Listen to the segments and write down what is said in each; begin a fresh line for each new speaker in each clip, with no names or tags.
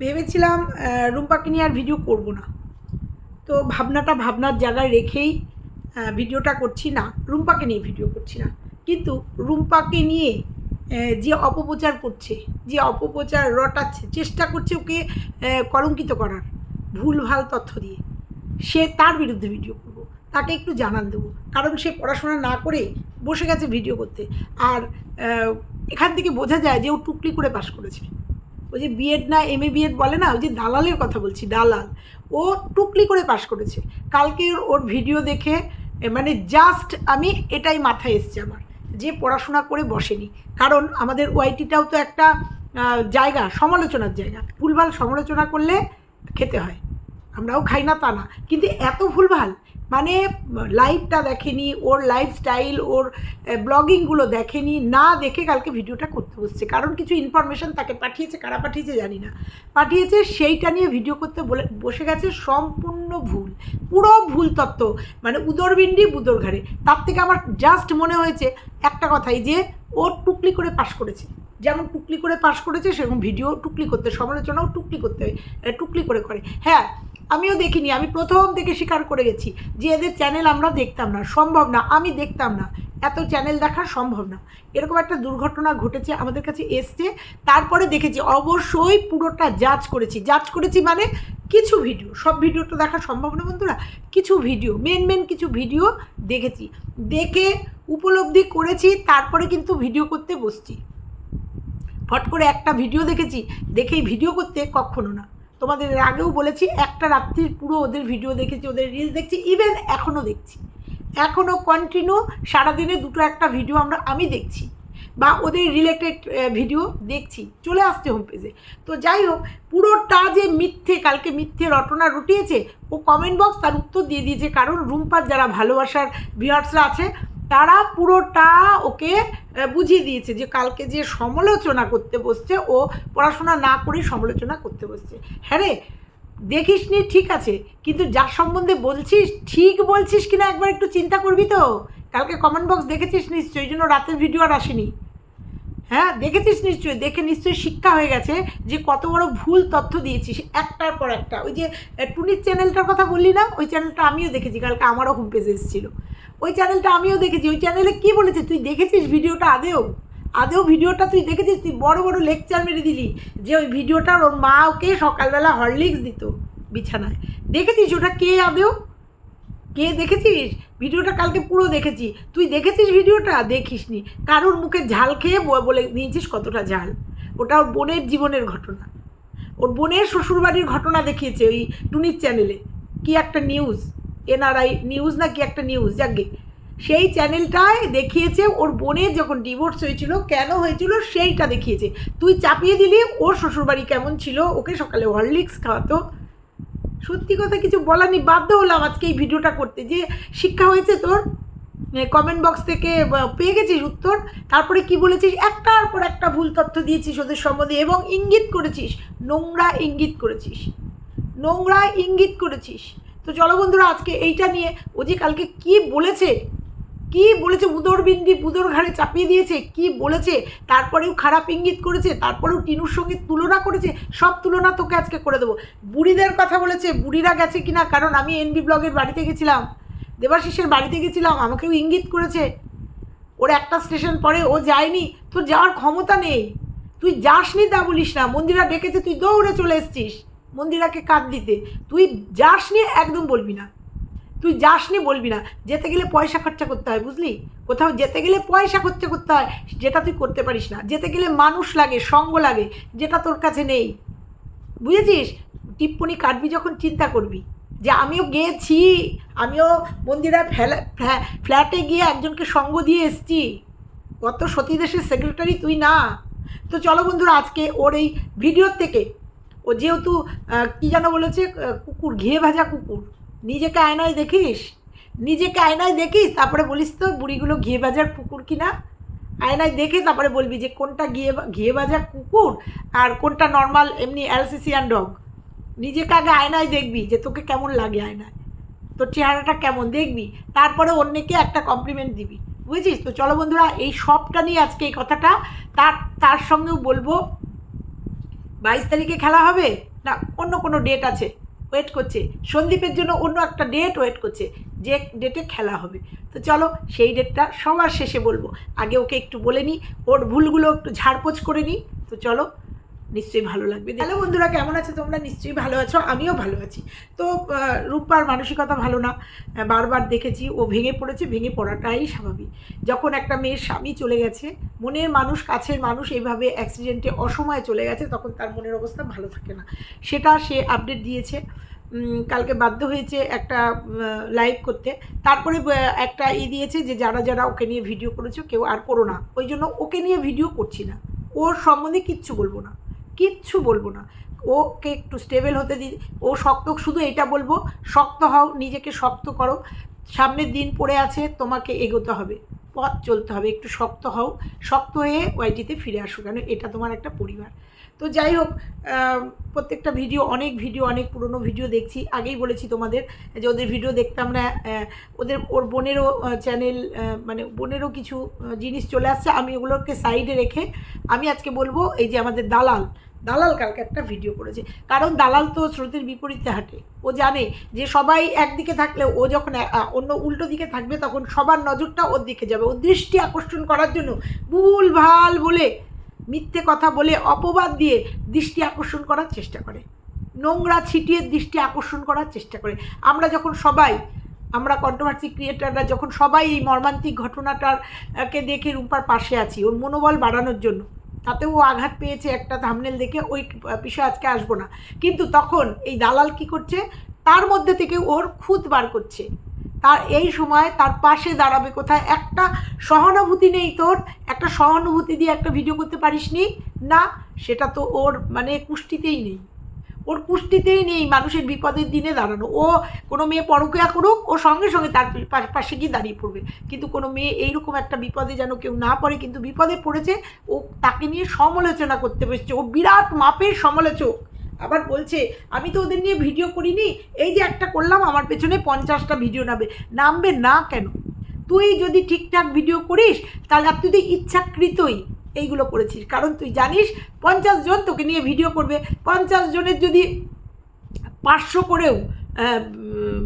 ভেবেছিলাম রুম্পাকে নিয়ে আর ভিডিও করব না। তো ভাবনাটা ভাবনার জায়গায় রেখেই ভিডিওটা করছি না, রুম্পাকে নিয়ে ভিডিও করছি না। কিন্তু রুম্পাকে নিয়ে যে অপপ্রচার করছে, যে অপপ্রচার রটাচ্ছে, চেষ্টা করছে ওকে কলঙ্কিত করার ভুলভাল তথ্য দিয়ে, সে তার বিরুদ্ধে ভিডিও করব। তাকে একটু জানান দেবো। কারণ সে পড়াশোনা না করে বসে গেছে ভিডিও করতে। আর এখান থেকে বোঝা যায় যে ও টুকলি করে পাশ করেছে। ওই যে বিএড না এম এ বিএড বলে না, ওই যে দালালের কথা বলছি, দালাল। ও টুকলি করে পাশ করেছে। কালকে ওর ভিডিও দেখে মানে জাস্ট আমি এটাই মাথায় এসছে আমার, যে পড়াশোনা করে বসেনি। কারণ আমাদের ওয়াইটিটাও তো একটা জায়গা, সমালোচনার জায়গা। ভুলভাল সমালোচনা করলে খেতে হয়। আমরাও খাই না তা না। কিন্তু এত ভুলভাল মানে লাইভটা দেখেনি, ওর লাইফস্টাইল ওর ব্লগিংগুলো দেখেনি, না দেখে কালকে ভিডিওটা করতে বসছে। কারণ কিছু ইনফরমেশন তাকে পাঠিয়েছে, কারা পাঠিয়েছে জানি না। পাঠিয়েছে, সেইটা নিয়ে ভিডিও করতে বলে, বসে গেছে সম্পূর্ণ ভুল। পুরো ভুল তত্ত্ব। মানে উদরবিন্ডি বুদর ঘাড়ে তার থেকে আমার জাস্ট মনে হয়েছে একটা কথাই যে, ও টুকলি করে পাশ করেছে। যেমন টুকলি করে পাশ করেছে, সেরকম ভিডিও টুকলি করতে, সমালোচনাও টুকলি করতে হয় টুকলি করে করে। হ্যাঁ আমিও দেখিনি, আমি প্রথম থেকে স্বীকার করে গেছি যে এদের চ্যানেল আমরা দেখতাম না, সম্ভব না, আমি দেখতাম না। এত চ্যানেল দেখা সম্ভব না। এরকম একটা দুর্ঘটনা ঘটেছে, আমাদের কাছে এসছে, তারপরে দেখেছি, অবশ্যই পুরোটা জাজ করেছি। জাজ করেছি মানে কিছু ভিডিও সব ভিডিও তো দেখা সম্ভব না বন্ধুরা, কিছু ভিডিও মেন মেন কিছু ভিডিও দেখেছি। দেখে উপলব্ধি করেছি, তারপরে কিন্তু ভিডিও করতে বসছি। ফট করে একটা ভিডিও দেখেছি, দেখেই ভিডিও করতে কখনো না। তোমাদের এর আগেও বলেছি, একটা রাত্রির পুরো ওদের ভিডিও দেখেছি, ওদের রিলস দেখছি ইভেন এখনও দেখছি। এখনও কন্টিনিউ সারাদিনে দুটো একটা ভিডিও আমরা, আমি দেখছি। বা ওদের রিলেটেড ভিডিও দেখছি। চলে আসছে হোম পেজে তো যাই হোক, পুরোটা যে মিথ্যে, কালকে মিথ্যে রটনা রটিয়েছে, ও কমেন্ট বক্স তার উত্তর দিয়ে দিয়েছে, কারণ রুম্পার যারা ভালোবাসার ভিউয়ার্সরা আছে তারা পুরোটা ওকে বুঝিয়ে দিয়েছে যে কালকে যে সমালোচনা করতে বসছে, ও পড়াশোনা না করেই সমালোচনা করতে বসছে। হ্যাঁ রে দেখিস নি ঠিক আছে, কিন্তু যার সম্বন্ধে বলছিস, ঠিক বলছিস কিনা একবার একটু চিন্তা করবি তো? কালকে কমেন্ট বক্স দেখেছিস নিশ্চয়ই জন্য রাতের ভিডিও আর আসেনি। হ্যাঁ দেখেছিস নিশ্চয়ই, দেখে নিশ্চয়ই শিক্ষা হয়ে গেছে যে কত বড় ভুল তথ্য দিয়েছিস, একটার পর একটা। ওই যে টুনির চ্যানেলটার কথা বললি না? ওই চ্যানেলটা আমিও দেখেছি, কালকে আমারও হোম পেজে এসেছিল। ওই চ্যানেলটা আমিও দেখেছি, ওই চ্যানেলে কী বলেছে? তুই দেখেছিস ভিডিওটা আদেও আদেও ভিডিওটা তুই দেখেছিস? তুই বড় বড় লেকচার মেরে দিলি, যে ওই ভিডিওটার ওর মা ওকে সকালবেলা হরলিক্স দিত বিছানায়। দেখেছিস ওটা কে আদেও কে দেখেছিস? ভিডিওটা কালকে পুরো দেখেছি। তুই দেখেছিস ভিডিওটা? দেখিসনি। কারোর মুখে ঝাল খেয়ে বলে নিয়েছিস কতটা ঝাল? ওটা ওর বোনের জীবনের ঘটনা। ওর বোনের শ্বশুরবাড়ির ঘটনা দেখিয়েছে ওই টুনির চ্যানেলে। কি একটা নিউজ এনআরআই নিউজ না কি একটা নিউজ যাকে সেই চ্যানেলটায় দেখিয়েছে ওর বোনের যখন ডিভোর্স হয়েছিল, কেন হয়েছিল সেইটা দেখিয়েছে। তুই চাপিয়ে দিলি ওর শ্বশুরবাড়ি কেমন ছিল? ওকে সকালে হরলিক্স খাওয়াতো। সত্যি কথা কিছু বলার নেই, বাধ্য হলাম আজকে এই ভিডিওটা করতে। যে শিক্ষা হয়েছে তোর কমেন্ট বক্স থেকে পেয়ে গেছিস উত্তর, তারপরে কি বলেছিস? একটার পর একটা ভুল তথ্য দিয়েছিস ওদের সম্বন্ধে এবং ইঙ্গিত করেছিস, নোংরা ইঙ্গিত করেছিস, নোংরা ইঙ্গিত করেছিস। তো চলো বন্ধুরা, আজকে এইটা নিয়ে ও যে কালকে কি বলেছে কি বলেছে উদর বিন্দি? বুদর ঘাড়ে চাপিয়ে দিয়েছে, কি বলেছে? তারপরেও খারাপ ইঙ্গিত করেছে, তারপরেও টিনুর সঙ্গে তুলনা করেছে, সব তুলনা তোকে আজকে করে দেবো। বুড়িদের কথা বলেছে, বুড়িরা গেছে কিনা? কারণ আমি এনবি ব্লগের বাড়িতে গেছিলাম, দেবাশিসের বাড়িতে গেছিলাম, আমাকেও ইঙ্গিত করেছে। ওর একটা স্টেশন পরে ও যায়নি, তোর যাওয়ার ক্ষমতা নেই। তুই যাসনি তা বলিস না, মন্দিরা ডেকেছে, তুই দৌড়ে চলে এসছিস। মন্দিরাকে কাঁদ দিতে, তুই যাসনি একদম বলবি না। তুই যাসনি বলবি না। যেতে গেলে পয়সা খরচা করতে হয়, বুঝলি? কোথাও যেতে গেলে পয়সা খরচা করতে হয়, যেটা তুই করতে পারিস না। যেতে গেলে মানুষ লাগে, সঙ্গ লাগে, যেটা তোর কাছে নেই। বুঝেছিস? টিপ্পনি কাটবি যখন, চিন্তা করবি। যে আমিও গিয়েছি, আমিও মন্দিরা ফ্ল্যা ফ্ল্যা- ফ্ল্যাটে গিয়ে একজনকে সঙ্গ দিয়ে এসছি। কত সতীদেশের সেক্রেটারি তুই না। তো চলো বন্ধুরা, আজকে ওর এই ভিডিওর থেকে, ও যেহেতু কি যেন বলেছে কুকুর, ঘিয়ে ভাজা কুকুর। নিজেকে আয়নায় দেখিস। নিজেকে আয়নায় দেখিস, তারপরে বলিস তো, বুড়িগুলো ঘিয়ে বাজার কুকুর কিনা? আয়নায় দেখে তারপরে বলবি যে, কোনটা ঘিয়ে ঘিয়ে ভাজা কুকুর আর কোনটা নর্মাল এমনি অ্যালসিসিয়ান ডগ নিজেকে আগে আয়নায় দেখবি যে, তোকে কেমন লাগে আয়নায়। তোর চেহারাটা কেমন দেখবি, তারপরে অন্যকে একটা কমপ্লিমেন্ট দিবি। বুঝেছিস তো? চলো বন্ধুরা, এই সবটা নিয়ে আজকে এই কথাটা। তার তার সঙ্গেও বলব, বাইশ তারিখে খেলা হবে? না, অন্য কোনো ডেট আছে। ওয়েট করছে। সন্দীপের জন্য অন্য একটা ডেট ওয়েট করছে, যে ডেটে খেলা হবে। তো চলো সেই ডেটটা সবার শেষে বলব। আগে ওকে একটু বলে নিই, ওর ভুলগুলো একটু ঝাড়পোছ করে নিই। তো চলো নিশ্চয়ই ভালো লাগবে। হ্যালো বন্ধুরা, কেমন আছো তোমরা? নিশ্চয়ই ভালো আছো, আমিও ভালো আছি। তো রূপার মানসিকতা ভালো না। বারবার দেখেছি, ও ভেঙে পড়েছে, ভেঙে পড়াটাই স্বাভাবিক। যখন একটা মেয়ের স্বামী চলে গেছে, মনের মানুষ, কাছের মানুষ এইভাবে অ্যাক্সিডেন্টে অসময়ে চলে গেছে, তখন তার মনের অবস্থা ভালো থাকে না। সেটা সে আপডেট দিয়েছে। কালকে বাধ্য হয়েছে একটা লাইভ করতে। তারপরে একটা ই দিয়েছে যে, যারা যারা ওকে নিয়ে ভিডিও করেছ, কেউ আর করো না। ওই জন্য ওকে নিয়ে ভিডিও করছি না। ওর সম্বন্ধে কিচ্ছু বলব না। কিচ্ছু বলব না। ওকে একটু স্টেবল হতে দিই ও শক্ত, শুধু এটা বলব, শক্ত হও, নিজেকে শক্ত করো। সামনের দিন পড়ে আছে, তোমাকে এগোতে হবে, পথ চলতে হবে, একটু শক্ত হও। শক্ত হয়ে ওয়াইটিতে ফিরে আসো, কেন এটা তোমার একটা পরিবার। তো যাই হোক প্রত্যেকটা ভিডিও অনেক ভিডিও অনেক পুরনো ভিডিও দেখছি। আগেই বলেছি তোমাদের যে ওদের ভিডিও দেখতাম না ওদের, ওর বোনেরও চ্যানেল মানে বোনেরও কিছু জিনিস চলে আসছে, আমি ওগুলোকে সাইডে রেখে আমি আজকে বলব, এই যে আমাদের দালাল দালাল কালকে একটা ভিডিও করেছে। কারণ দালাল তো স্রোতের বিপরীতে হাঁটে। ও জানে যে সবাই একদিকে থাকলে ও যখন অন্য উল্টো দিকে থাকবে তখন সবার নজরটা ওর দিকে যাবে। ওর দৃষ্টি আকর্ষণ করার জন্য ভুল, ভালো বলে, মিথ্যে কথা বলে অপবাদ দিয়ে দৃষ্টি আকর্ষণ করার চেষ্টা করে। নোংরা ছিটিয়ে দৃষ্টি আকর্ষণ করার চেষ্টা করে। আমরা যখন সবাই, আমরা কন্ট্রোভার্সি ক্রিয়েটাররা যখন সবাই এই মর্মান্তিক ঘটনাটার কে দেখে রূপার পাশে আছি, ওর মনোবল বাড়ানোর জন্য। তাতেও ও আঘাত পেয়েছে একটা থামনেল দেখে, ওই বিষয়ে আজকে আসব না। কিন্তু তখন এই দালাল কি করছে? তার মধ্যে থেকে ওর খুঁত বার করছে। তার এই সময় তার পাশে দাঁড়াবে কোথায়? একটা সহানুভূতি নেই তোর। একটা সহানুভূতি দিয়ে একটা ভিডিও করতে পারিস নি না, সেটা তো ওর মানে কুষ্টিতেই নেই। ওর কুষ্টিতেই নেই মানুষের বিপদের দিনে দাঁড়ানো। ও কোনো মেয়ে পরকিয়া করুক, ও সঙ্গে সঙ্গে তার পাশে গিয়ে দাঁড়িয়ে পড়বে। কিন্তু কোনো মেয়ে এইরকম একটা বিপদে যেন কেউ না পড়ে, কিন্তু বিপদে পড়েছে, ও তাকে নিয়ে সমালোচনা করতে বসছে। ও বিরাট মাপের সমালোচক। আবার বলছে, আমি তো ওদের নিয়ে ভিডিও করিনি, এই যে একটা করলাম, আমার পেছনে পঞ্চাশটা ভিডিও নামবে। নামবে না কেন? তুই যদি ঠিকঠাক ভিডিও করিস, তাহলে আর তুই তো ইচ্ছাকৃতই। এইগুলো করেছিস। কারণ তুই জানিস, পঞ্চাশ জন তোকে নিয়ে ভিডিও করবে। পঞ্চাশ জনের যদি পাঁচশো করেও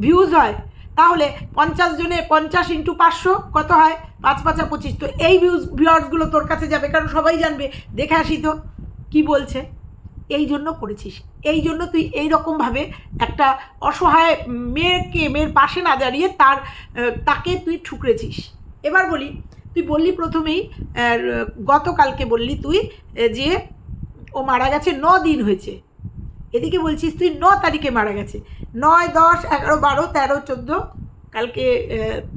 ভিউজ হয়, তাহলে পঞ্চাশ জনে পঞ্চাশ ইন্টু পাঁচশো কত হয়? পাঁচ পাঁচা পঁচিশ। তো এই ভিউজ ভিউয়ার্সগুলো তোর কাছে যাবে, কারণ সবাই জানবে। দেখে আসি তো, কী বলছে? এই জন্য করেছিস। এই জন্য তুই এই রকমভাবে একটা অসহায় মেয়েকে মেয়ের পাশে না দাঁড়িয়ে তার তাকে তুই ঠুকরেছিস। এবার বলি তুই বললি প্রথমেই গতকালকে বললি তুই যে ও মারা গেছে ন দিন হয়েছে। এদিকে বলছিস তুই ন তারিখে মারা গেছে। নয়, দশ, এগারো, বারো, তেরো, চোদ্দ, কালকে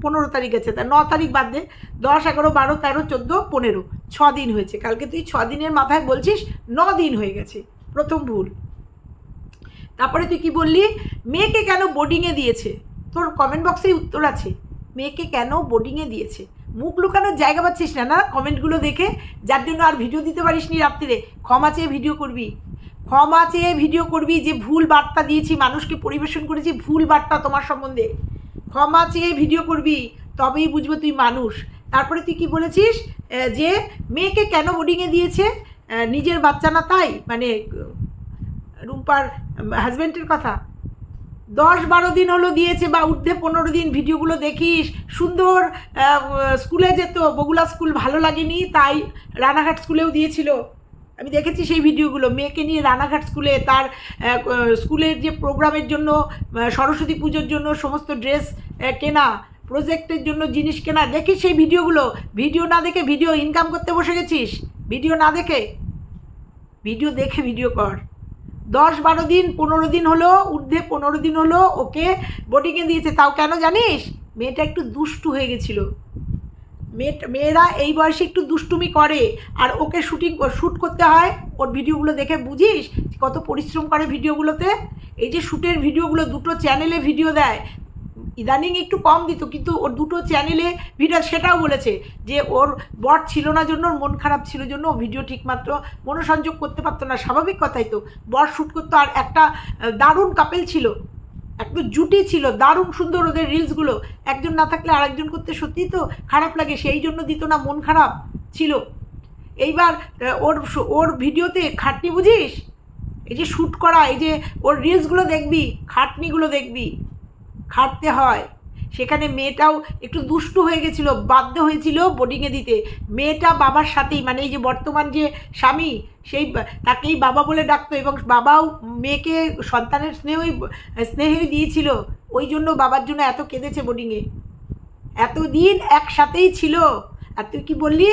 পনেরো তারিখ আছে। তা ন তারিখ বাদ দে। দশ, এগারো, বারো, তেরো, চোদ্দ, পনেরো। ছ দিন হয়েছে। কালকে তুই ছ দিনের মাথায় বলছিস ন দিন হয়ে গেছে। প্রথম ভুল। তারপরে তুই কি বললি? মেয়েকে কেন বোর্ডিংয়ে দিয়েছে? তোর কমেন্ট বক্সেই উত্তর আছে। মেয়েকে কেন বোর্ডিংয়ে দিয়েছে? মুখ লুকানোর জায়গা পাচ্ছিস না না? কমেন্টগুলো দেখে, যার জন্য আর ভিডিও দিতে পারিস নি রাত্রিরে। ক্ষমা চেয়ে ভিডিও করবি। ক্ষমা চেয়ে ভিডিও করবি যে ভুল বার্তা দিয়েছি, মানুষকে পরিবেশন করেছি ভুল বার্তা তোমার সম্বন্ধে। ক্ষমা চেয়ে ভিডিও করবি, তবেই বুঝব তুই মানুষ। তারপরে তুই কি বলেছিস? যে মেয়েকে কেন বোর্ডিংয়ে দিয়েছে? নিজের বাচ্চা না তাই? মানে রুম্পার হাজব্যান্ডের কথা। দশ বারো দিন হলো দিয়েছে বা ঊর্ধ্বে পনেরো দিন ভিডিওগুলো দেখিস। সুন্দর স্কুলে যেত, বগুলা স্কুল ভালো লাগেনি, তাই রানাঘাট স্কুলেও দিয়েছিল। আমি দেখেছি সেই ভিডিওগুলো, মেয়েকে নিয়ে রানাঘাট স্কুলে তার স্কুলের যে প্রোগ্রামের জন্য সরস্বতী পুজোর জন্য সমস্ত ড্রেস কেনা, প্রজেক্টের জন্য জিনিস কেনা, দেখিস সেই ভিডিওগুলো। ভিডিও না দেখে ভিডিও ইনকাম করতে বসে গেছিস? ভিডিও না দেখে? ভিডিও দেখে ভিডিও কর। দশ বারো দিন, পনেরো দিন হলো, ঊর্ধ্বে পনেরো দিন হলো, ওকে বোটিংয়ে দিয়েছে। তাও কেন জানিস? মেয়েটা একটু দুষ্টু হয়ে গেছিল। মেয়েরা এই বয়সে একটু দুষ্টুমি করে। আর ওকে শুটিং শ্যুট করতে হয়। ওর ভিডিওগুলো দেখে বুঝিস কত পরিশ্রম করে ভিডিওগুলোতে? এই যে শ্যুটের ভিডিওগুলো, দুটো চ্যানেলে ভিডিও দেয়। ইদানিং একটু কম দিত, কিন্তু ওর দুটো চ্যানেলে ভিডিও, সেটাও বলেছে যে ওর বট ছিল না জন্য, ওর মন খারাপ ছিল জন্য ও ভিডিও ঠিকমাত্র মনোসংযোগ করতে পারতো না। স্বাভাবিক কথাই তো বট শ্যুট করতো আর একটা দারুণ কাপেল ছিল। একদম জুটি ছিল, দারুণ সুন্দর ওদের রিলসগুলো একজন না থাকলে আরেকজন করতে সত্যিই তো খারাপ লাগে, সেই জন্য দিত না, মন খারাপ ছিল। এইবার ওর ওর ভিডিওতে খাটনি বুঝিস? এই যে শ্যুট করা, এই যে ওর রিলসগুলো দেখবি, খাটনিগুলো দেখবি। খাটতে হয়। সেখানে মেয়েটাও একটু দুষ্টু হয়ে গেছিল, বাধ্য হয়েছিল বোর্ডিংয়ে দিতে। মেয়েটা বাবার সাথেই মানে এই যে বর্তমান যে স্বামী, সেই তাকেই বাবা বলে ডাকতো এবং বাবাও মেয়েকে সন্তানের স্নেহই স্নেহই দিয়েছিল। ওই জন্য বাবার জন্য এত কেঁদেছে বোর্ডিংয়ে এতদিন একসাথেই ছিল। আর তুই কি বললি?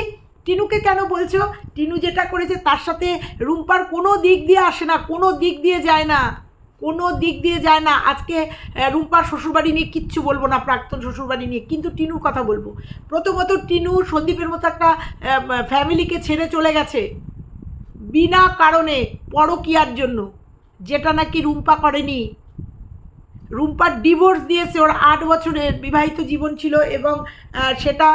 টিনুকে কেন বলছো? টিনু যেটা করেছে তার সাথে রুম্পার কোনো দিক দিয়ে আসে না, কোনো দিক দিয়ে যায় না। কোনো দিক দিয়ে যায় না। আজকে রুম্পার শ্বশুরবাড়ি নিয়ে কিচ্ছু বলব না, প্রাক্তন শ্বশুরবাড়ি নিয়ে। কিন্তু টিনুর কথা বলব। প্রথমত টিনু সন্দীপের মতো একটা ফ্যামিলিকে ছেড়ে চলে গেছে। বিনা কারণে পরকিয়ার জন্য, যেটা নাকি রুম্পা করেনি। রুম্পার ডিভোর্স দিয়েছে, ওর আট বছরের বিবাহিত জীবন ছিল এবং সেটা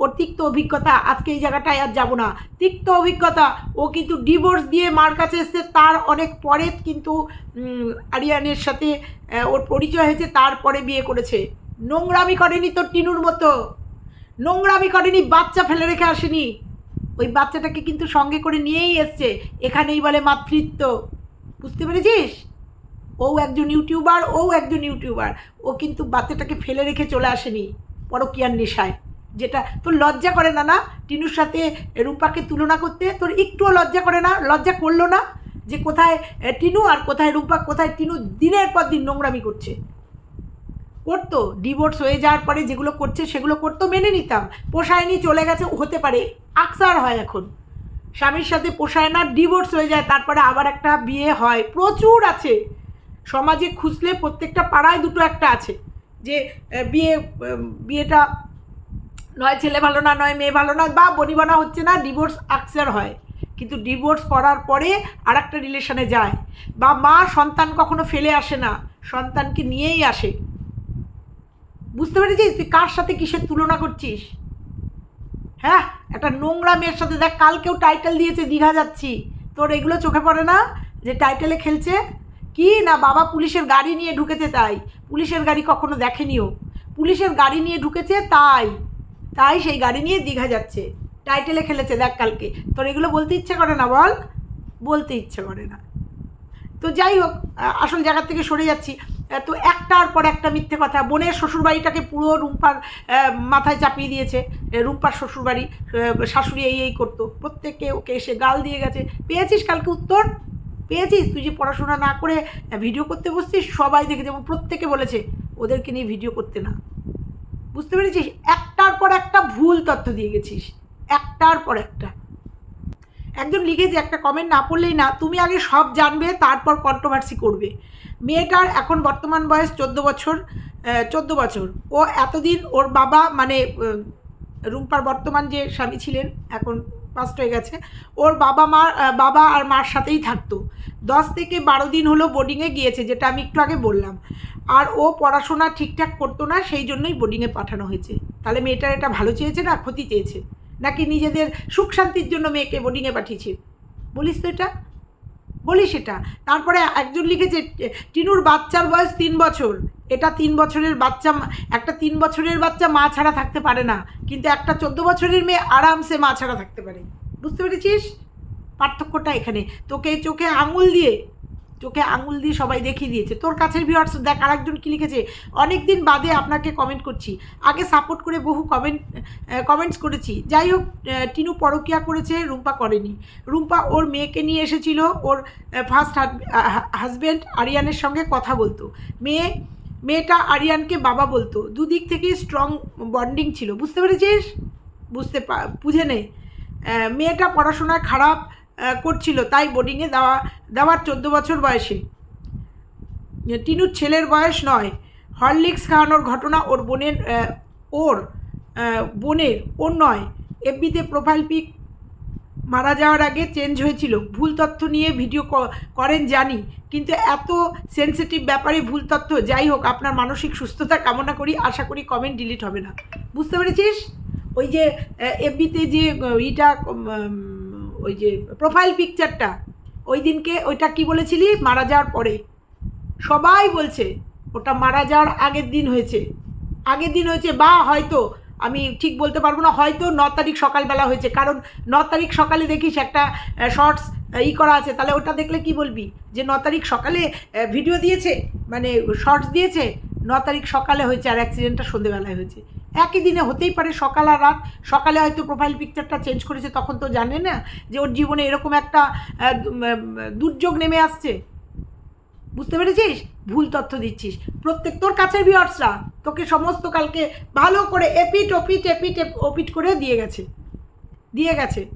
ওর তিক্ত অভিজ্ঞতা, আজকে এই জায়গাটায় আর যাব না। তিক্ত অভিজ্ঞতা, ও কিন্তু ডিভোর্স দিয়ে মার কাছে এসছে, তার অনেক পরে কিন্তু আরিয়ানের সাথে ওর পরিচয় হয়েছে, তারপরে বিয়ে করেছে। নোংরামি করেনি তোর টিনুর মতো। নোংরামি করেনি, বাচ্চা ফেলে রেখে আসেনি। ওই বাচ্চাটাকে কিন্তু সঙ্গে করে নিয়েই এসছে, এখানেই বলে মাতৃত্ব। বুঝতে পেরেছিস? ও একজন ইউটিউবার ও একজন ইউটিউবার। ও কিন্তু বাচ্চাটাকে ফেলে রেখে চলে আসেনি, পরকিয়ার নেশায়। যেটা তোর লজ্জা করে না না? টিনুর সাথে রূপাকে তুলনা করতে তোর একটুও লজ্জা করে না, লজ্জা করল না যে কোথায় টিনু আর কোথায় রূপা, কোথায় টিনু দিনের পর দিন নোংরামি করছে। করতো ডিভোর্স হয়ে যাওয়ার পরে যেগুলো করছে সেগুলো করতো, মেনে নিতাম। পোষায়নি, চলে গেছে, হতে পারে, আকসার হয় এখন। স্বামীর সাথে পোষায় না ডিভোর্স হয়ে যায়, তারপরে আবার একটা বিয়ে হয়। প্রচুর আছে। সমাজে খুঁজলে প্রত্যেকটা পাড়ায় দুটো একটা আছে। যে বিয়ে বিয়েটা নয় ছেলে ভালো না নয় মেয়ে ভালো না বা বনিবনা হচ্ছে না ডিভোর্স আকসার হয়। কিন্তু ডিভোর্স করার পরে আর একটা রিলেশনে যায়। বা মা সন্তান কখনো ফেলে আসে না, সন্তানকে নিয়েই আসে। বুঝতে পেরেছিস তুই কার সাথে কিসের তুলনা করছিস? হ্যাঁ একটা নোংরা মেয়ের সাথে দেখ কালকেও টাইটেল দিয়েছে, দীঘা যাচ্ছি। তোর এগুলো চোখে পড়ে না? যে টাইটেলে খেলছে? কি না বাবা পুলিশের গাড়ি নিয়ে ঢুকেছে তাই? পুলিশের গাড়ি কখনো দেখেনিও। পুলিশের গাড়ি নিয়ে ঢুকেছে তাই। তাই সেই গাড়ি নিয়ে দীঘা যাচ্ছে। টাইটেলে খেলেছে দেখ কালকে। তোর এগুলো বলতে ইচ্ছে করে না বল? বলতে ইচ্ছে করে না। তো যাই হোক আসল জায়গা থেকে সরে যাচ্ছি। তো একটার পর একটা মিথ্যে কথা। বোনের শ্বশুরবাড়িটাকে পুরো রুম্পার মাথায় চাপিয়ে দিয়েছে। রুম্পার শ্বশুরবাড়ি শাশুড়ি এই এই করতো। প্রত্যেকে ওকে এসে গাল দিয়ে গেছে। পেয়েছিস কালকে উত্তর? পেয়েছিস? তুই যে পড়াশোনা না করে ভিডিও করতে বসছিস, সবাই দেখে যেমন প্রত্যেকে বলেছে, ওদেরকে নিয়ে ভিডিও করতে না। বুঝতে পেরেছিস? একটার পর একটা ভুল তথ্য দিয়ে গেছিস। একটার পর একটা। একজন লিখেছে একটা কমেন্ট না পড়লেই না, তুমি আগে সব জানবে, তারপর কন্ট্রোভার্সি করবে। মেয়েটার এখন বর্তমান বয়স চোদ্দ বছর চোদ্দ বছর। ও এতদিন ওর বাবা মানে রুম্পার বর্তমান যে স্বামী ছিলেন, এখন পাস্ট হয়ে গেছে। ওর বাবা মা বাবা আর মার সাথেই থাকতো। দশ থেকে বারো দিন হলো বোর্ডিংয়ে গিয়েছে, যেটা আমি একটু আগে বললাম। আর ও পড়াশোনা ঠিকঠাক করতো না, সেই জন্যই বোর্ডিংয়ে পাঠানো হয়েছে। তাহলে মেয়েটার এটা ভালো চেয়েছে না ক্ষতি চেয়েছে? নাকি নিজেদের সুখ শান্তির জন্য মেয়েকে বোর্ডিংয়ে পাঠিয়েছে? বলিস তো এটা। বলিস সেটা। তারপরে একজন লিখেছে, টিনুর বাচ্চার বয়স তিন বছর। এটা তিন বছরের বাচ্চা একটা তিন বছরের বাচ্চা মা ছাড়া থাকতে পারে না। কিন্তু একটা চোদ্দ বছরের মেয়ে আরামসে মা ছাড়া থাকতে পারে। বুঝতে পেরেছিস? পার্থক্যটা এখানে। তোকে চোখে আঙুল দিয়ে চোখে আঙুল দিয়ে সবাই দেখিয়ে দিয়েছে। তোর কাছের ভিউয়ার্স দেখ আরেকজন কি লিখেছে অনেক দিন বাদে আপনাকে কমেন্ট করছি। আগে সাপোর্ট করে বহু কমেন্ট কমেন্টস করেছি। যাই হোক টিনু পরকিয়া করেছে, রুম্পা করেনি। রুম্পা ওর মেয়েকে নিয়ে এসেছিল, ওর ফার্স্ট হাজব্যান্ড আরিয়ানের সঙ্গে কথা বলতো। মেয়ে, মেয়েটা আরিয়ানকে বাবা বলতো। দুদিক থেকেই স্ট্রং বন্ডিং ছিল। বুঝতে পেরেছিস? বুঝতে বুঝে নে। মেয়েটা পড়াশোনায় খারাপ করছিল। তাই বোর্ডিংয়ে দেওয়া, দেওয়ার চোদ্দ বছর বয়সে। টিনুর ছেলের বয়স নয়। হরলিক্স খাওয়ানোর ঘটনা ওর বোনের ওর বোনের, ওর নয়। এফবিতে প্রোফাইল পিক মারা যাওয়ার আগে চেঞ্জ হয়েছিল। ভুল তথ্য নিয়ে ভিডিও করেন জানি, কিন্তু এত সেনসিটিভ ব্যাপারে ভুল তথ্য। যাই হোক, আপনার মানসিক সুস্থতা কামনা করি। আশা করি কমেন্ট ডিলিট হবে না। বুঝতে পেরেছিস? ওই যে এফবিতে যে ইটা ওই যে প্রোফাইল পিকচারটা ওই দিনকে ওইটা কি বলেছিলি? মারা যাওয়ার পরে। সবাই বলছে, ওটা মারা যাওয়ার আগের দিন হয়েছে। আগের দিন হয়েছে, বা হয়তো, আমি ঠিক বলতে পারব না, হয়তো ন তারিখ সকালবেলা হয়েছে। কারণ ন তারিখ সকালে দেখিস একটা শর্টস ই করা আছে। তাহলে ওটা দেখলে কি বলবি? যে ন তারিখ সকালে ভিডিও দিয়েছে মানে শর্টস দিয়েছে, ন তারিখ সকালে হয়েছে আর অ্যাক্সিডেন্টটা সন্ধেবেলায় হয়েছে। একই দিনে হতেই পারে সকাল আর রাত। সকালে হয়তো প্রোফাইল পিকচারটা চেঞ্জ করেছে, তখন তো জানে না যে ওর জীবনে এরকম একটা দুর্যোগ নেমে আসছে। বুঝতে পেরেছিস? ভুল তথ্য দিচ্ছিস। প্রত্যেক তোর কাছের ভিউয়ার্সরা তোকে সমস্ত কালকে ভালো করে এপিট, ওপিট, এপিট, এপ- ওপিট করে দিয়ে গেছে। দিয়ে গেছে।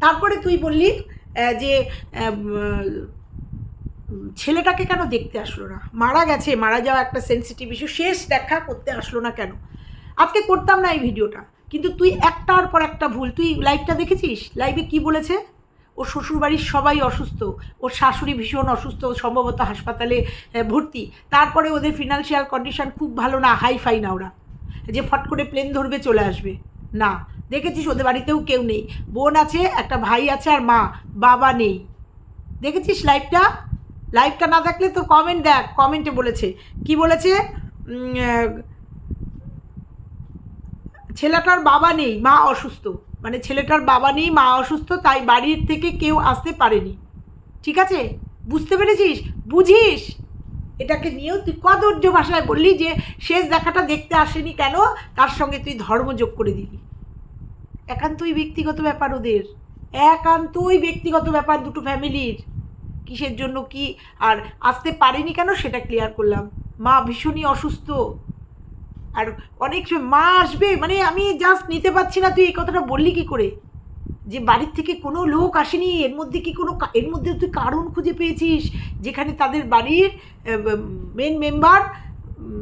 তারপরে তুই বললি যে ছেলেটাকে কেন দেখতে আসলো না? মারা গেছে, মারা যাওয়া একটা সেন্সিটিভ ইস্যু শেষ দেখা করতে আসলো না কেন? আজকে করতাম না এই ভিডিওটা, কিন্তু তুই একটার পর একটা ভুল, তুই লাইভটা দেখেছিস? লাইভে কি বলেছে? ওর শ্বশুরবাড়ির সবাই অসুস্থ, ওর শাশুড়ি ভীষণ অসুস্থ সম্ভবত হাসপাতালে ভর্তি। তারপরে ওদের ফিনান্সিয়াল কন্ডিশন খুব ভালো না হাই ফাই না ওরা। যে ফট করে প্লেন ধরবে, চলে আসবে। না, দেখেছিস ওদের বাড়িতেও কেউ নেই। বোন আছে, একটা ভাই আছে আর মা, বাবা নেই। দেখেছিস লাইভটা লাইভটা না থাকলে তো কমেন্ট দেখ কমেন্টে বলেছে। কি বলেছে? ছেলেটার বাবা নেই, মা অসুস্থ। মানে ছেলেটার বাবা নেই, মা অসুস্থ, তাই বাড়ির থেকে কেউ আসতে পারেনি। ঠিক আছে? বুঝতে পেরেছিস? বুঝিস? এটাকে নিয়েও তুই কদর্য ভাষায় বললি যে, শেষ দেখাটা দেখতে আসেনি কেন? তার সঙ্গে তুই ধর্ম যোগ করে দিলি। একান্তই ব্যক্তিগত ব্যাপার ওদের। একান্তই ব্যক্তিগত ব্যাপার দুটো ফ্যামিলির কিসের জন্য কি আর আসতে পারেনি কেন সেটা ক্লিয়ার করলাম। মা ভীষণই অসুস্থ। আর অনেক সময় মা আসবে মানে আমি জাস্ট নিতে পারছি না, তুই এই কথাটা বললি কি করে? যে বাড়ির থেকে কোনো লোক আসেনি, এর মধ্যে কি কোনো এর মধ্যে তুই কারণ খুঁজে পেয়েছিস? যেখানে তাদের বাড়ির মেন মেম্বার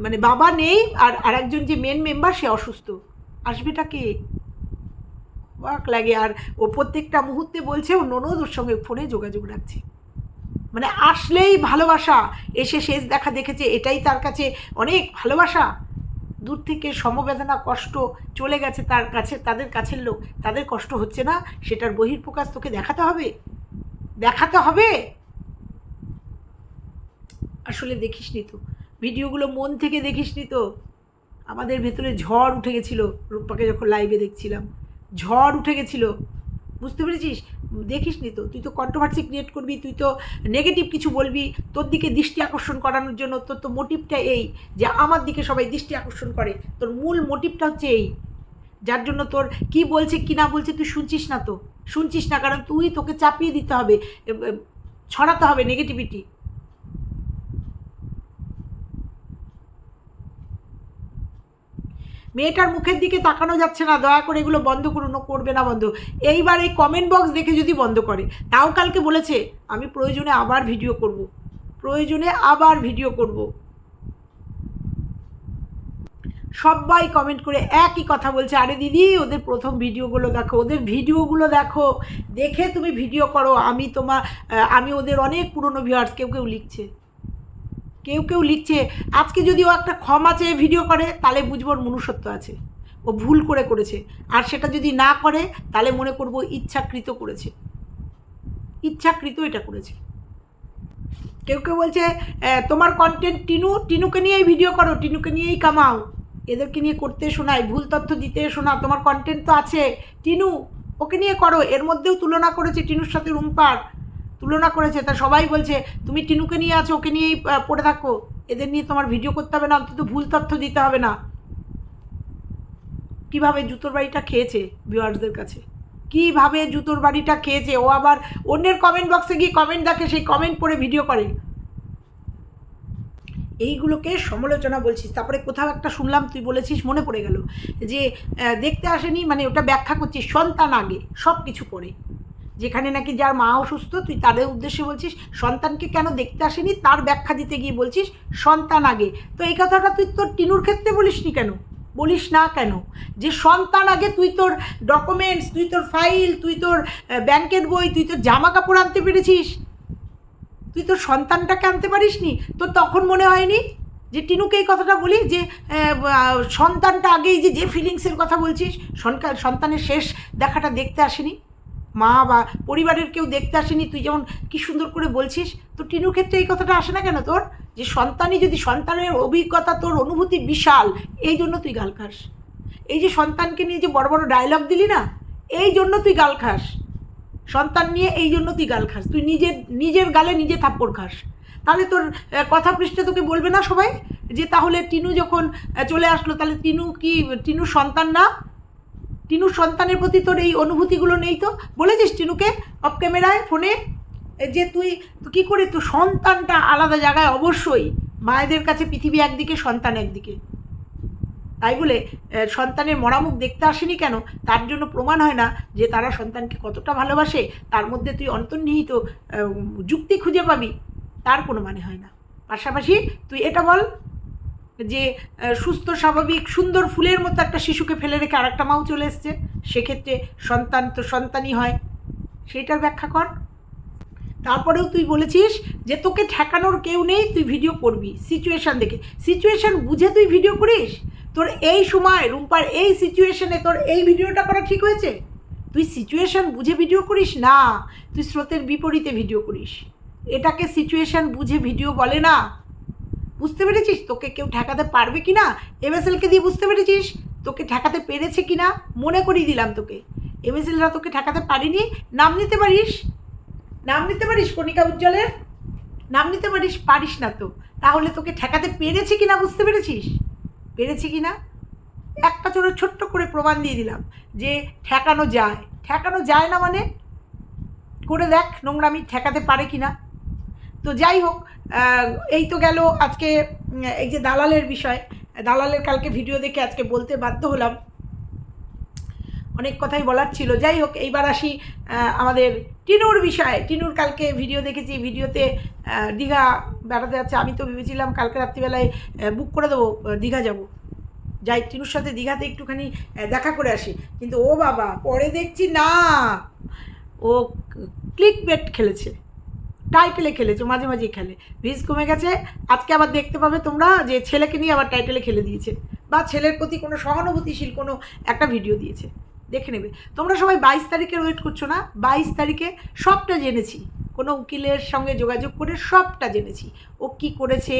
মানে বাবা নেই আর আরেকজন যে মেন মেম্বার সে অসুস্থ। আসবেটা কে? অবাক লাগে। আর ও প্রত্যেকটা মুহূর্তে বলছে, ও ননদ ওর সঙ্গে ফোনে যোগাযোগ রাখছে। মানে আসলেই ভালোবাসা। এসে শেষ দেখা দেখেছে, এটাই তার কাছে অনেক ভালোবাসা। দূর থেকে সমবেদনা, কষ্ট চলে গেছে তার কাছে, তাদের কাছের লোক। তাদের কষ্ট হচ্ছে না, সেটার বহির্প্রকাশ তোকে দেখাতে হবে। দেখাতে হবে। আসলে দেখিসনি তো, ভিডিওগুলো মন থেকে দেখিসনি তো। আমাদের ভেতরে ঝড় উঠে গেছিল রূপাকে যখন লাইভে দেখছিলাম। ঝড় উঠে গেছিল। বুঝতে পেরেছিস? দেখিস নি তো, তুই তো কন্ট্রোভার্সি ক্রিয়েট করবি, তুই তো নেগেটিভ কিছু বলবি। তোর দিকে দৃষ্টি আকর্ষণ করানোর জন্য তোর তো মোটিভটা এই, যে আমার দিকে সবাই দৃষ্টি আকর্ষণ করে। তোর মূল মোটিভটা হচ্ছে এই। যার জন্য তোর কি বলছে, কি না বলছে তুই শুনছিস না তো। শুনছিস না, কারণ তুই তোকে চাপিয়ে দিতে হবে ছড়াতে হবে নেগেটিভিটি মেয়েটার মুখের দিকে তাকানো যাচ্ছে না, দয়া করে এগুলো বন্ধ করুন করবে না বন্ধ। এইবার এই কমেন্ট বক্স দেখে যদি বন্ধ করে, তাও কালকে বলেছে, আমি প্রয়োজনে আবার ভিডিও করব। প্রয়োজনে আবার ভিডিও করব। সবাই কমেন্ট করে একই কথা বলছে, আরে দিদি, ওদের প্রথম ভিডিওগুলো দেখো, ওদের ভিডিওগুলো দেখো। দেখে তুমি ভিডিও করো, আমি তোমার আমি ওদের অনেক পুরনো ভিউয়ার্স কেউ কেউ লিখছে। কেউ কেউ লিখছে, আজকে যদি ও একটা ক্ষমা চেয়ে ভিডিও করে, তাহলে বুঝব ওর মনুষ্যত্ব আছে। ও ভুল করে করেছে। আর সেটা যদি না করে, তাহলে মনে করব ইচ্ছাকৃত করেছে। ইচ্ছাকৃত এটা করেছে। কেউ কেউ বলছে তোমার কন্টেন্ট টিনু, টিনুকে নিয়েই ভিডিও করো, টিনুকে নিয়েই কামাও। এদেরকে নিয়ে করতে শোনায় ভুল তথ্য দিতে শোনা তোমার কন্টেন্ট তো আছে। টিনু, ওকে নিয়ে করো। এর মধ্যেও তুলনা করেছে টিনুর সাথে রুম্পার। তুলনা করেছে, তা সবাই বলছে, তুমি টিনুকে নিয়ে আছো, ওকে নিয়েই পড়ে থাকো। এদের নিয়ে তোমার ভিডিও করতে হবে না, অন্তত ভুল তথ্য দিতে হবে না। কীভাবে জুতোর বাড়িটা খেয়েছে ভিউয়ার্সদের কাছে? কীভাবে জুতোর বাড়িটা খেয়েছে? ও আবার অন্যের কমেন্ট বক্সে গিয়ে কমেন্ট দেখে, সেই কমেন্ট পড়ে ভিডিও করে। এইগুলোকে সমালোচনা বলছিস। তারপরে কোথাও একটা শুনলাম, তুই বলেছিস, মনে পড়ে গেল যে দেখতে আসেনি মানে ওটা ব্যাখ্যা করছিস সন্তান আগে সব কিছু পরে। যেখানে নাকি যার মা অসুস্থ, তুই তাদের উদ্দেশ্যে বলছিস, সন্তানকে কেন দেখতে আসেনি? তার ব্যাখ্যা দিতে গিয়ে বলছিস, সন্তান আগে। তো এই কথাটা তুই তোর টিনুর ক্ষেত্রে বলিসনি কেন? বলিস না কেন? যে সন্তান আগে তুই তোর ডকুমেন্টস তুই তোর ফাইল তুই তোর ব্যাংকের বই, তুই তোর জামা কাপড় আনতে পেরেছিস? তুই তোর সন্তানটাকে আনতে পারিসনি? তোর তখন মনে হয়নি যে টিনুকে এই কথাটা বলি যে সন্তানটা আগেই যে যে ফিলিংসের কথা বলছিস সন্তানের শেষ দেখাটা দেখতে আসেনি? মা বা পরিবারের কেউ দেখতে আসেনি, তুই যেমন কি সুন্দর করে বলছিস, তো টিনুর ক্ষেত্রে এই কথাটা আসে না কেন তোর? যে সন্তানই যদি সন্তানের অভিজ্ঞতা, তোর অনুভূতি বিশাল, এই জন্য তুই গাল খাস। এই যে সন্তানকে নিয়ে যে বড় বড় ডায়লগ দিলি না, এই জন্য তুই গাল খাস। সন্তান নিয়ে এই জন্য তুই গাল খাস। তুই নিজের নিজের গালে নিজে থাপ্পড় খাস। তাহলে তোর কথা পৃষ্ঠে তোকে বলবে না সবাই? যে তাহলে টিনু যখন চলে আসলো, তাহলে টিনু কি, টিনুর সন্তান না? টিনুর সন্তানের প্রতি তোর এই অনুভূতিগুলো নেই তো? বলেছিস টিনুকে অফ ক্যামেরায় ফোনে যে তুই, কী করে তোর সন্তানটা আলাদা জায়গায়? অবশ্যই মায়েদের কাছে পৃথিবী একদিকে, সন্তান একদিকে। তাই বলে সন্তানের মরামুখ দেখতে আসেনি কেন? তার জন্য প্রমাণ হয় না যে তারা সন্তানকে কতটা ভালোবাসে। তার মধ্যে তুই অন্তর্নিহিত যুক্তি খুঁজে পাবি। তার কোনো মানে হয় না। পাশাপাশি তুই এটা বল যে সুস্থ, স্বাভাবিক, সুন্দর ফুলের মতো একটা শিশুকে ফেলে রেখে আর একটা মাও চলে এসছে। সেক্ষেত্রে সন্তান তো সন্তানই হয়। সেইটার ব্যাখ্যা কর। তারপরেও তুই বলেছিস যে, তোকে ঠেকানোর কেউ নেই, তুই ভিডিও করবি। সিচুয়েশান দেখে। সিচুয়েশান বুঝে তুই ভিডিও করিস? তোর এই সময় রুম্পার এই সিচুয়েশনে তোর এই ভিডিওটা করা ঠিক হয়েছে? তুই সিচুয়েশান বুঝে ভিডিও করিস? না। তুই স্রোতের বিপরীতে ভিডিও করিস। এটাকে সিচুয়েশান বুঝে ভিডিও বলে না। বুঝতে পেরেছিস? তোকে কেউ ঠেকাতে পারবে কি না এমএসএলকে দিয়ে বুঝতে পেরেছিস? তোকে ঠেকাতে পেরেছে কি না মনে করিয়ে দিলাম তোকে। এমএসএলরা তোকে ঠেকাতে পারিনি। নাম নিতে পারিস? নাম নিতে পারিস, কণিকা উজ্জ্বলের? নাম নিতে পারিস পারিস না তো। তাহলে তোকে ঠেকাতে পেরেছে কি না বুঝতে পেরেছিস? পেরেছে কি না একটা ছোটো ছোট্ট করে প্রমাণ দিয়ে দিলাম যে ঠেকানো যায়। ঠেকানো যায় না মানে? করে দেখ নোংরামি ঠেকাতে পারে কি না তো যাই হোক এই তো গেল আজকে এই যে দালালের বিষয়, দালালের কালকে ভিডিও দেখে আজকে বলতে বাধ্য হলাম। অনেক কথাই বলার ছিল। যাই হোক, এইবার আসি আমাদের টিনুর বিষয়ে। টিনুর কালকে ভিডিও দেখেছি ভিডিওতে দীঘা বেড়াতে যাচ্ছে। আমি তো ভেবেছিলাম কালকে রাত্রিবেলায় বুক করে দেবো দীঘা যাব। যাই, টিনুর সাথে দীঘাতে একটুখানি দেখা করে আসি। কিন্তু ও বাবা, পরে দেখছি না। ও ক্লিক বেট খেলেছে। টাইটেলে খেলেছো, মাঝে মাঝে খেলে। ভিজ কমে গেছে, আজকে আবার দেখতে পাবে তোমরা যে ছেলেকে নিয়ে আবার টাইটেলে খেলে দিয়েছে বা ছেলের প্রতি কোনো সহানুভূতিশীল কোনো একটা ভিডিও দিয়েছে। দেখে নেবে। তোমরা সবাই বাইশ তারিখের ওয়েট করছ না? বাইশ তারিখে সবটা জেনেছি। কোনো উকিলের সঙ্গে যোগাযোগ করে সবটা জেনেছি। ও কি করেছে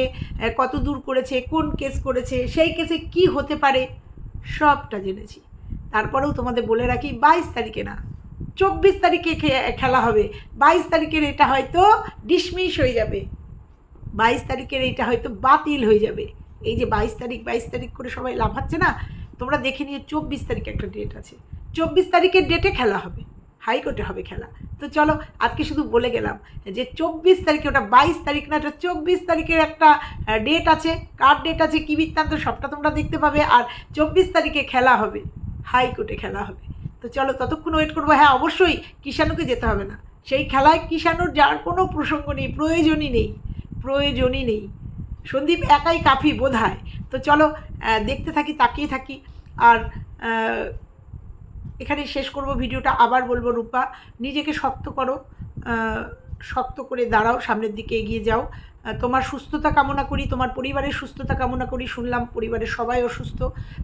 কত দূর করেছে, কোন কেস করেছে, সেই কেসে কি হতে পারে, সবটা জেনেছি। তারপরেও তোমাদের বলে রাখি, বাইশ তারিখে না। চব্বিশ তারিখে খেলা হবে। বাইশ তারিখের এটা হয়তো ডিসমিস হয়ে যাবে। বাইশ তারিখের এইটা হয়তো বাতিল হয়ে যাবে। এই যে বাইশ তারিখ বাইশ তারিখ করে সবাই লাফাচ্ছে না, তোমরা দেখে নিয়ে চব্বিশ তারিখে একটা ডেট আছে। চব্বিশ তারিখের ডেটে খেলা হবে, হাইকোর্টে হবে খেলা। তো চলো, আজকে শুধু বলে গেলাম যে চব্বিশ তারিখে ওটা বাইশ তারিখ না ওটা চব্বিশ তারিখের একটা ডেট আছে। কার ডেট আছে কী বৃত্তান্ত সবটা তোমরা দেখতে পাবে। আর চব্বিশ তারিখে খেলা হবে, হাইকোর্টে খেলা হবে। তো চলো ততক্ষণ ওয়েট করব। হ্যাঁ অবশ্যই কিষাণুকে যেতে হবে না। সেই খেলায় কিষাণুর যার কোনো প্রসঙ্গ নেই, প্রয়োজনই নেই প্রয়োজনই নেই। সন্দীপ একাই কাফি বোধ হয় তো চলো দেখতে থাকি, তাকিয়ে থাকি। আর এখানে শেষ করব। ভিডিওটা আবার বলব রূপা, নিজেকে শক্ত করো। শক্ত করে দাঁড়াও, সামনের দিকে এগিয়ে যাও। তোমার সুস্থতা কামনা করি, তোমার পরিবারের সুস্থতা কামনা করি, শুনলাম পরিবারের সবাই অসুস্থ।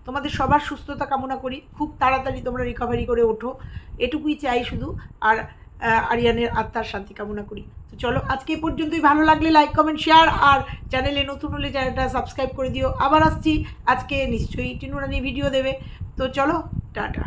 তোমাদের সবার সুস্থতা কামনা করি, খুব তাড়াতাড়ি তোমরা রিকভারি করে ওঠো। এটুকুই চাই শুধু, আর আরিয়ানের আত্মার শান্তি কামনা করি। তো চলো, আজকে পর্যন্তই, ভালো লাগলে লাইক কমেন্ট শেয়ার আর চ্যানেলে নতুন হলে চ্যানেলটা সাবস্ক্রাইব করে দিও। আবার আসছি, আজকে নিশ্চয়ই টিনুরানি ভিডিও দেবে। তো চলো, টাটা।